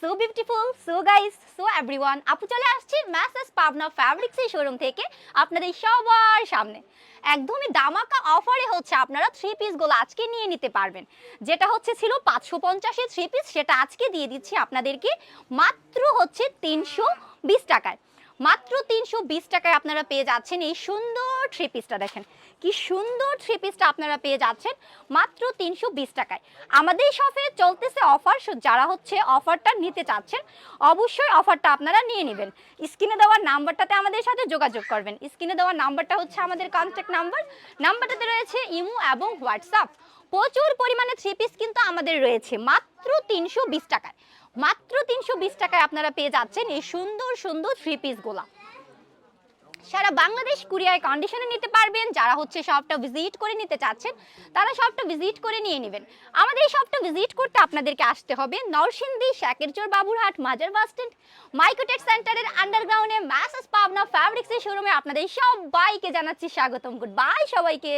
So beautiful so guys so everyone আপু চলে আসছি ম্যাসেস পাবনা ফ্যাব্রিক্স এই শোরুম থেকে আপনাদের সবার সামনে। একদমই দামাকা অফারে হচ্ছে আপনারা থ্রি পিসগুলো আজকে নিয়ে নিতে পারবেন। যেটা হচ্ছে ছিল পাঁচশো পঞ্চাশে থ্রি পিস সেটা আজকে দিয়ে দিচ্ছি আপনাদেরকে। মাত্র হচ্ছে তিনশো বিশ টাকায়। মাত্র তিনশো বিশ টাকায় আপনারা পেয়ে যাচ্ছেন এই সুন্দর থ্রি পিসটা দেখেন। কি সুন্দর থ্রি পিসটা আপনারা পেয়ে যাচ্ছেন মাত্র তিনশো বিশ টাকায়। আমাদের শপে চলতেছে অফার যারা হচ্ছে অফারটা নিতে চাচ্ছেন, অবশ্যই অফারটা আপনারা নিয়ে নেবেন। স্ক্রিনে দেওয়ার নাম্বারটাতে আমাদের সাথে যোগাযোগ করবেন। স্ক্রিনে দেওয়ার নাম্বারটা হচ্ছে আমাদের কন্ট্যাক্ট নাম্বার নাম্বারটাতে রয়েছে ইমো এবং হোয়াটসঅ্যাপ। প্রচুর পরিমাণে থ্রি পিস কিন্তু আমাদের রয়েছে, মাত্র তিনশো বিশ টাকায়। মাত্র তিনশো বিশ টাকায় আপনারা পেয়ে যাচ্ছেন এই সুন্দর সুন্দর থ্রি পিসগুলা সারা বাংলাদেশ কুরিয়ার কন্ডিশনে নিতে পারবেন। যারা হচ্ছে শপটা ভিজিট করে নিতে চাচ্ছেন, তারা শপটা ভিজিট করে নিয়ে নেবেন। আমাদের এই শপটা ভিজিট করতে আপনাদেরকে আসতে হবে নরসিংদী, শাকেরচর, বাবুরহাট, মাজার বাস স্ট্যান্ড মাইকোটেক সেন্টারের আন্ডারগ্রাউন্ডে ম্যাসাজ পাবনা ফ্যাব্রিক্সের শোরুমে আপনাদের সবাইকে জানাচ্ছি স্বাগতম। গুড বাই সবাইকে।